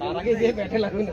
তার আগে যে ব্যাটে লাগবে না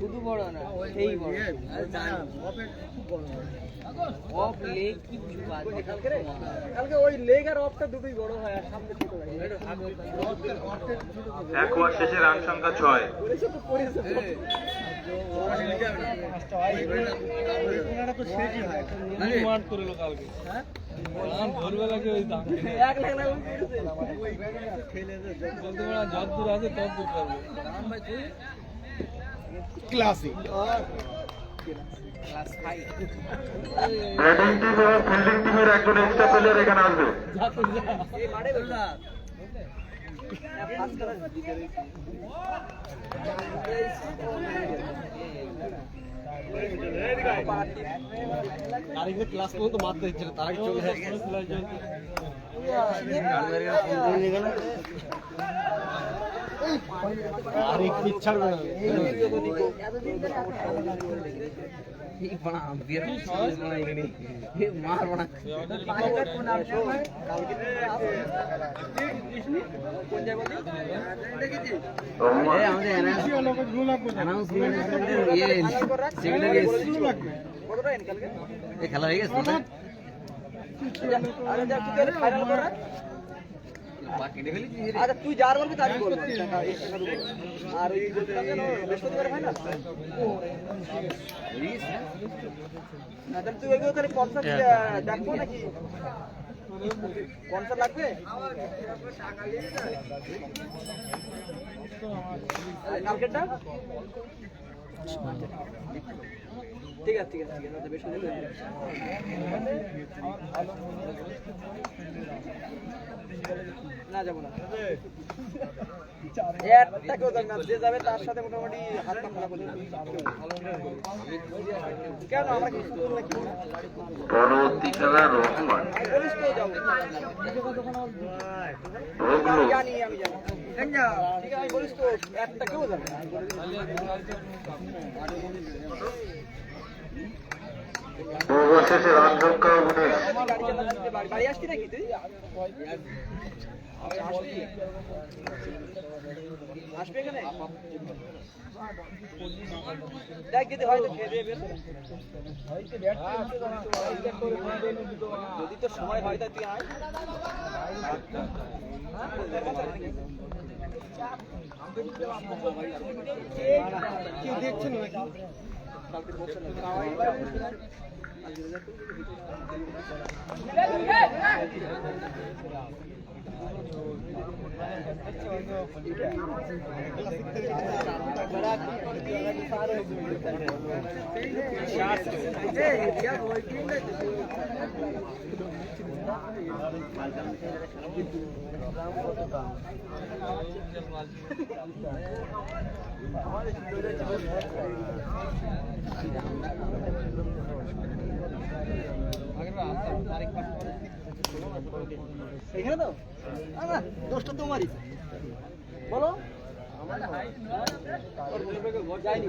শুধু বড় না সেই বড়। অফ লেগ কিচ্ছু বাদ কালকে ওই লেগ আর অফটা দুটোই বড় হয় আর সামনে ছোট হয়। এক ওভার শেষে রান সংখ্যা ছয়। করেছে তো করেছে এক লাখ না classic class five batting team এবং ফিল্ডিং টিমের একজন এক্সট্রা প্লেয়ার এখানে আসবে এই মাঠে বেটা আরেকটা ক্লাস পর্যন্ত মারতে দিচ্ছে না তার আগে চলে যায় আর এক পিচ ছাড়বে না খেলা হয়ে গেছে আচ্ছা তুই যার বলবি তারই বলব। আর ওই বৃহস্পতিবার ফাইনাল না? তাহলে তুই ওইগুলো তাহলে কনসার্ট দেখব নাকি? কনসার্ট লাগবে? কালকেরটা? ঠিক আছে ঠিক আছে ঠিক আছে বেশ না যাব না। একটা কেউ যাবে যে যাবে তার সাথে মোটামুটি হাত পা খোলা কেন আমরা কি পরবর্তী খেলা রহমান। বলিস তো যাব রোগলু জানি আমি জানি। ঠিক আছে আমি বলিস তো একটা কেউ যাবে আসবি এখানে দেখ যদি তোর সময় হয় তুই আয় কেউ দেখছেন Obrigado. এখানে তো? না দোষটা তোমারই বলো। যায়নি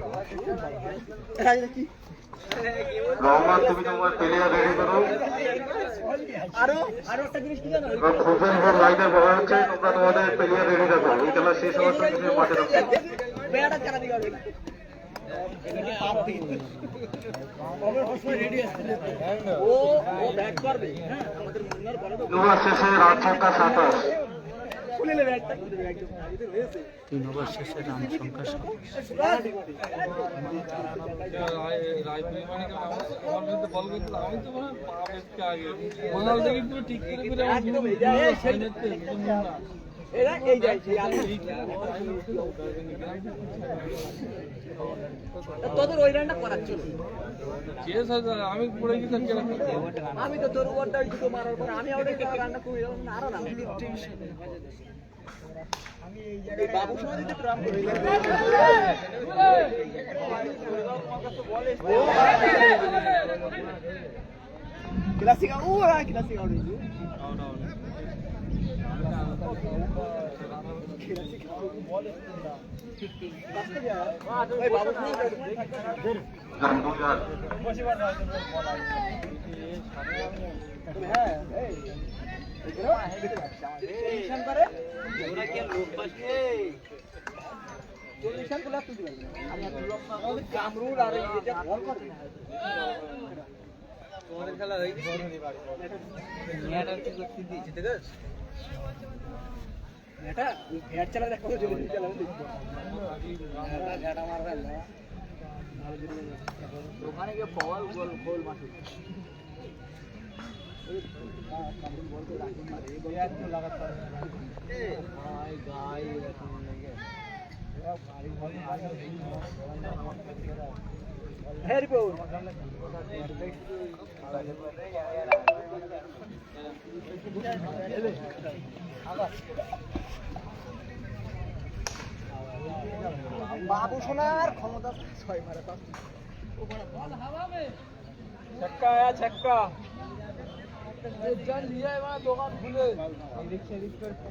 রহমান তুমি তোমার প্লেয়ার রেডি করো। আরও আরও একটা জিনিস কি জানো? এবার খুবই লাইনে বলা হচ্ছে তোমরা তোমাদের প্লেয়ার রেডি রাখো এই খেলা শেষ হওয়ার সঙ্গে তুমি মাঠে রাখো বেড়াটা করবে। হ্যাঁ শেষে রাত সাতাশ খুলে নেবে একটা একদম হয়েছে তিন ওভার শেষে রান সংখ্যা এই সেই- এরা এই তোদের ওই রানটা করার ছিল আমি পড়ে গেছি আমি তো তোর ওভারটা দুটো মারার পর আমি আউটে কেটে রানটা কমে গেল আরও রান বাবু সময় দিতে প্রাম করে ক্লাসিক ও ক্লাসিক আউট কামরুল আর খেলা করতে দিয়েছে ঠিক আছে এটা ব্যাট চালা দেখো জলদি চালাও দেখো এটা ঘাটা মারবে না ওখানে গিয়ে বল গোল গোল মাঠে Very good. বাবু সোনার ক্ষমতা ছয় মারে পাঁচ। ছক্কা আয়া ছক্কা। জান লিয়া এবার দোকান খুলে। রিক্সা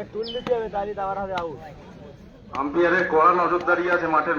রিক্সা টুল দিতে হবে তাহলে তো আবার হবে আউট। আম্পায়ারের কড়া নজরদারি আছে মাঠের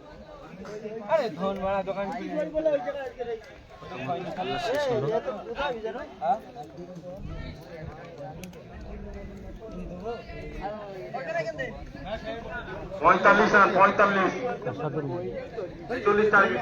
আরে ধন মারা দোকান পঁয়তাল্লিশ রান পঁয়তাল্লিশ। চল্লিশ টার্গেট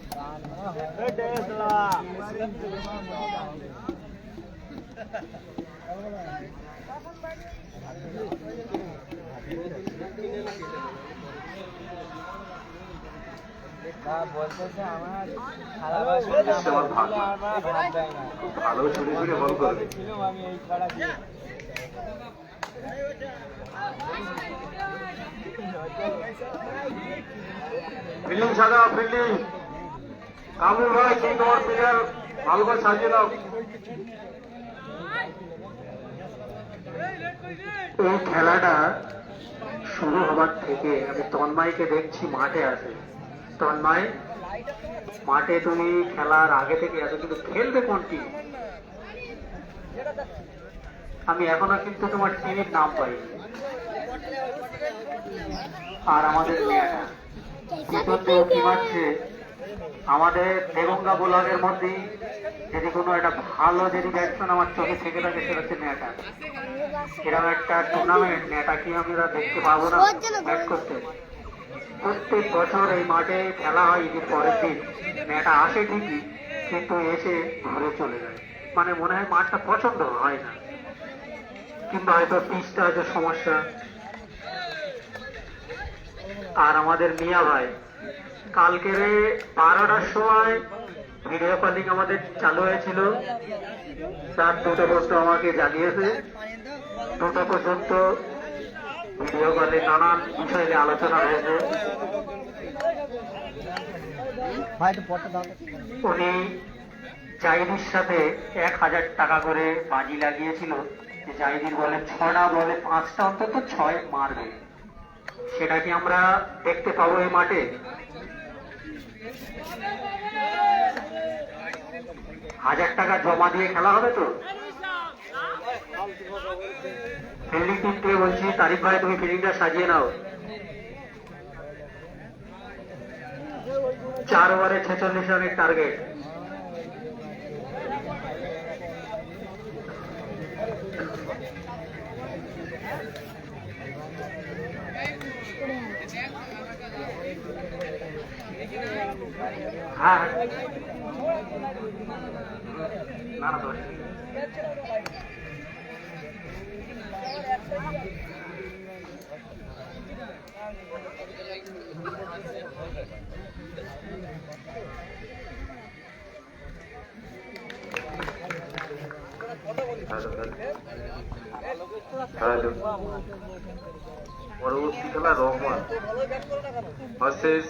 বলতেছে আমার ভালো শুনে শুনে বল আমি এই ছড়া দিয়ে ফিলিং সাদা ফিলিং ভাই প্লেয়ার ভালো করে দাও এই খেলাটা শুরু হবার থেকে আমি তন্ময়কে দেখছি মাঠে আছে। তন্ময়, মাঠে তুমি খেলার আগে থেকে আছো কিন্তু খেলবে কোন টিম আমি এখনও কিন্তু তোমার টিমের নাম পাইনি। আর আমাদের মেয়েটা আমাদের দেগঙ্গা বোলারের মধ্যেই যদি কোনো একটা ভালো যদি ব্যাটসম্যান আমার চোখে থেকে থাকে, সেটা হচ্ছে নেটা। এরকম একটা টুর্নামেন্ট মেয়েটা কি আমরা দেখতে পাবো না? ব্যাট করতে। প্রত্যেক বছর এই মাঠে খেলা হয় ঈদের পরের দিন। নেটা আসে ঠিকই, কিন্তু এসে ঘুরে চলে যায়। মানে মনে হয় মাঠটা পছন্দ হয় না। কিংবা হয়তো পিচটা, হয়তো সমস্যা। আর আমাদের মিয়া ভাই কালকের বারোটার সময় ভিডিও কলিং আমাদের চালু হয়েছিল। তার দুটো পর্যন্ত আমাকে জানিয়েছে দুটো পর্যন্ত ভিডিও কলে নানান বিষয় নিয়ে আলোচনা হয়েছে। উনি জাহিদির সাথে এক হাজার টাকা করে বাজি লাগিয়েছিল। যে জাহিদির বলে ছটা বলে পাঁচটা অন্তত ছয় মারবে। সেটা কি আমরা দেখতে পাবো এই মাঠে? হাজার টাকা জমা দিয়ে খেলা হবে তো? ফিল্ডিং থেকে বলছি তারিখ ভাই, তুমি ফিল্ডিংটা সাজিয়ে নাও। চার ওভারে ছেচল্লিশ রানের টার্গেট হ্যাঁ না না দোষ নেই। হ্যালো পরবর্তী খেলা রহমান ভার্সেস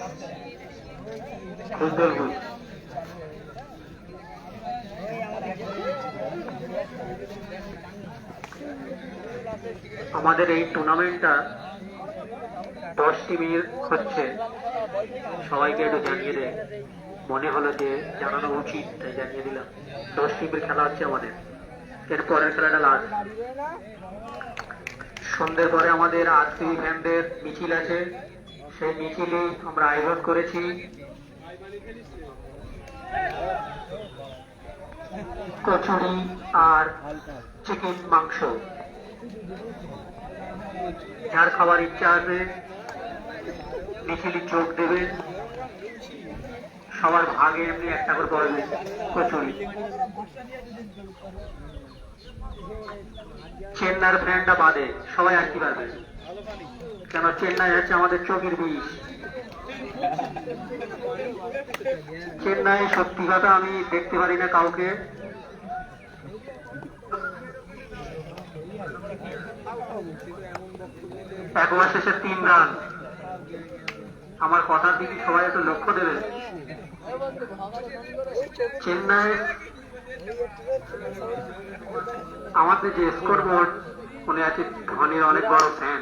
আমাদের এই টুর্নামেন্টটা দশ টিমের হচ্ছে। সবাইকে একটু জানিয়ে দেয় মনে হলো যে জানানো উচিত, তাই জানিয়ে দিলাম। দশ টিমের খেলা হচ্ছে আমাদের। এর পরের খেলাটা লাস্ট। সন্ধ্যের পরে আমাদের আরসিবি ফ্যানদের মিছিল আছে। সেই মিছিলে আমরা আয়োজন করেছি। কচুরি আর চিকেন মাংস। যার খাবার ইচ্ছা আছে মিছিলে যোগ দেবে। সবার ভাগে এমনি একটা করে পড়বে কচুরি। চেন্নার ফ্রেন্ডটা বাদে, সবাই আসতে পারবে কেন চেন্নাই হচ্ছে আমাদের চোখের বিষ চেন্নাই সত্যি কথা আমি দেখতে পারি না কাউকে। এক ওভার শেষে তিন রান। আমার কথার দিকে সবাই একটু লক্ষ্য দেবে? চেন্নাই আমাদের যে স্কোর বোর্ড উনি আছে ধোনির অনেক বড় ফ্যান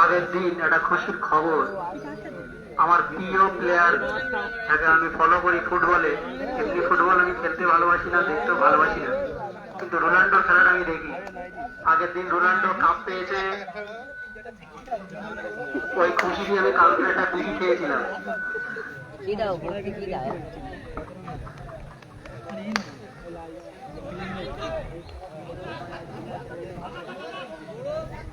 আগের দিন একটা খুশির খবর। আমার প্রিয় প্লেয়ার যাকে আমি ফলো করি ফুটবলে। এমনি ফুটবল আমি খেলতে ভালোবাসি না, দেখতেও ভালোবাসি না। কিন্তু রোনাল্ডোর খেলাটা আমি দেখি। আগের দিন রোনাল্ডো কাপ পেয়েছে। ওই খুশি নিয়ে আমি কালকে একটা বিড়ি খেয়েছিলাম।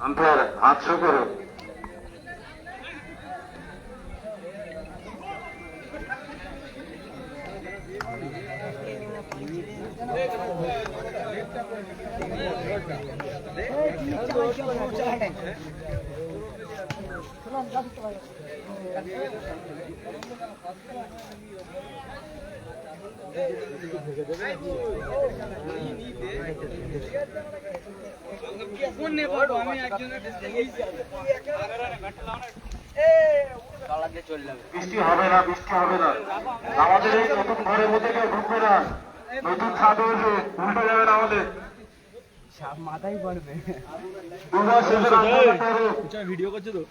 আম্পায়ার হাত শো করো বৃষ্টি হবে না, বৃষ্টি হবে না। আমাদের এই নতুন ঘরের মধ্যে কেউ ঢুকবে না। নতুন ছাদ হয়েছে, উল্টে যাবে না আমাদের। মাথায় পড়বে। ভিডিও করছে তো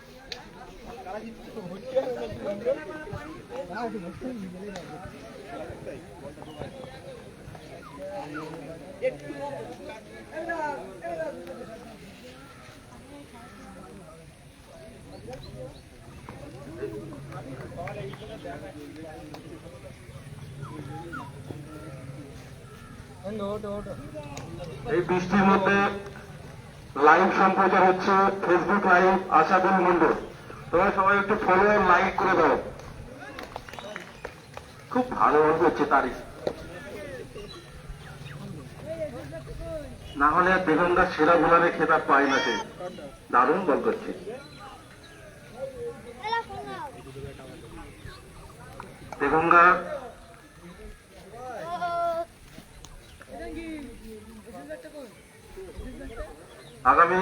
এই বৃষ্টির মধ্যে লাইভ সম্প্রচার হচ্ছে ফেসবুক লাইভ আশাদুল মন্ডল। তোমরা সবাই একটু ফলো লাইক করে দাও। খুব ভালো করছে তারিখ। না হলে বেগমদার সেরা বোলারে খেতাব পাই না সে। দারুণ বল করছে। বেগমগা আগামী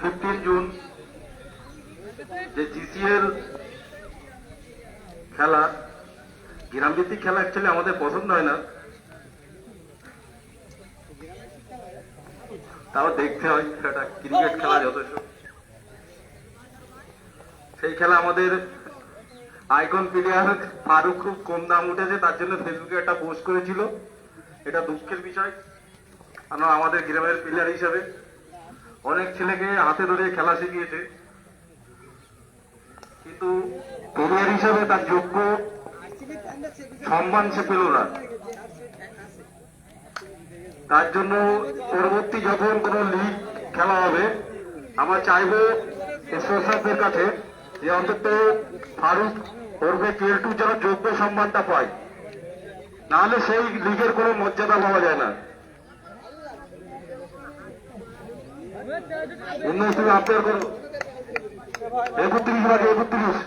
ফিফটিন জুন যে জিসিএল খেলা, গ্রামভিত্তিক খেলা অ্যাকচুয়ালি আমাদের পছন্দ হয় না। তাও দেখতে হয় খেলাটা, ক্রিকেট খেলা যথেষ্ট। সেই খেলা আমাদের আইকন প্লেয়ার ফারুক খুব কম দাম উঠেছে, তার জন্য ফেসবুকে একটা পোস্ট করেছিল। এটা দুঃখের বিষয়। কারণ আমাদের গ্রামের প্লেয়ার হিসাবে অনেক ছেলেকে হাতে ধরে খেলা শিখিয়েছে। কিন্তু প্লেয়ার হিসাবে তার যোগ্য সম্মান সে পেল না। তার জন্য পরবর্তী যখন কোন লিগ খেলা হবে, আমরা চাইব স্পন্সরদের কাছে যে অন্তত ফারুক ওরফে কেলটু যেন যোগ্য সম্মানটা পায়। নাহলে সেই লিগের কোনো মর্যাদা পাওয়া যায় না। উন্নয়ন তুমি আপ্যার করো। একত্রিশ একত্রিশ।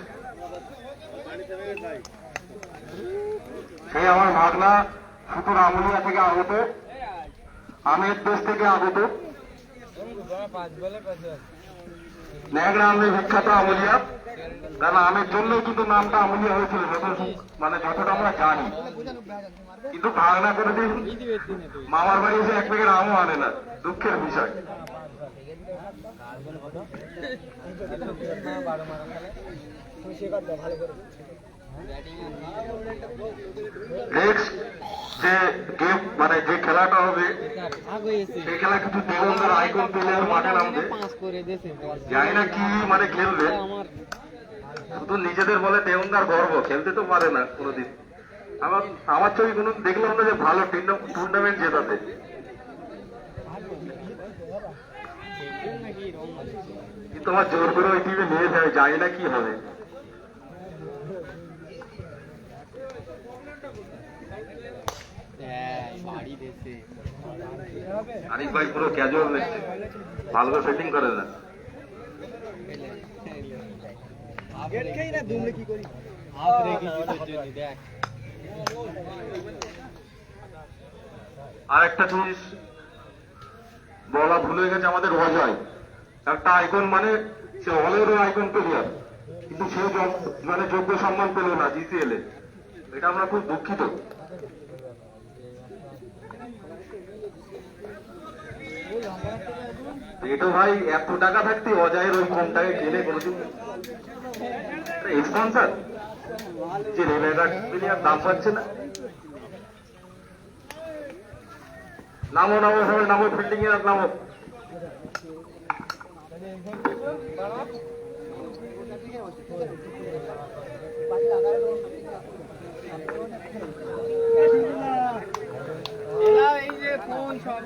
সেই আমার ভাগনা, সুতোর আমলিয়া থেকে আগত আমের দেশ থেকে আগত। ন্যাংরা আমলে বিখ্যাত আমলিয়া। কারণ আমের জন্যই কিন্তু নামটা আমলিয়া হয়েছিল, যত মানে যতটা আমরা জানি। কিন্তু ভাগনা কোনোদিন মামার বাড়ি এসে এক প্যাকেট আমও আনে না, দুঃখের বিষয়। নেক্সট। যে গেম মানে যে খেলাটা হবে, সেই খেলা কিন্তু নিবন্ধন আইকন তুলে মাঠে নামবে। জানি না কি মানে খেলবে। শুধু নিজেদের বলে দেওয়ার গর্ব, খেলতে তো পারে না কোনোদিন। আমার আমার ছবি কোনো দেখলাম না যে ভালো টুর্নামেন্ট জেতাতে। কিন্তু আমার জোর করে ওই টিমে নিয়ে যায়, জানি না কি হবে। আরিফ ভাই পুরো ক্যাজুয়াল দেখছে ভালো করে সেটিং করে না আর একটা জিনিস বলা ভুলে গেছে আমাদের অজয় একটা আইকন মানে সে হলেরও আইকন প্লেয়ার কিন্তু সে মানে যোগ্য সম্মান পেল না জিসিএল এ। এটা আমরা খুব দুঃখিত। এটা ভাই, এত টাকা থাকতে অজায়ের ওই কম টাকা গেলে কোনোদিন? স্পন্সার যে রেবেকার আর দাম পাচ্ছে না। নামো নামো সবাই নামো ফিল্ডিং এর নামো। এই যে কোন সব।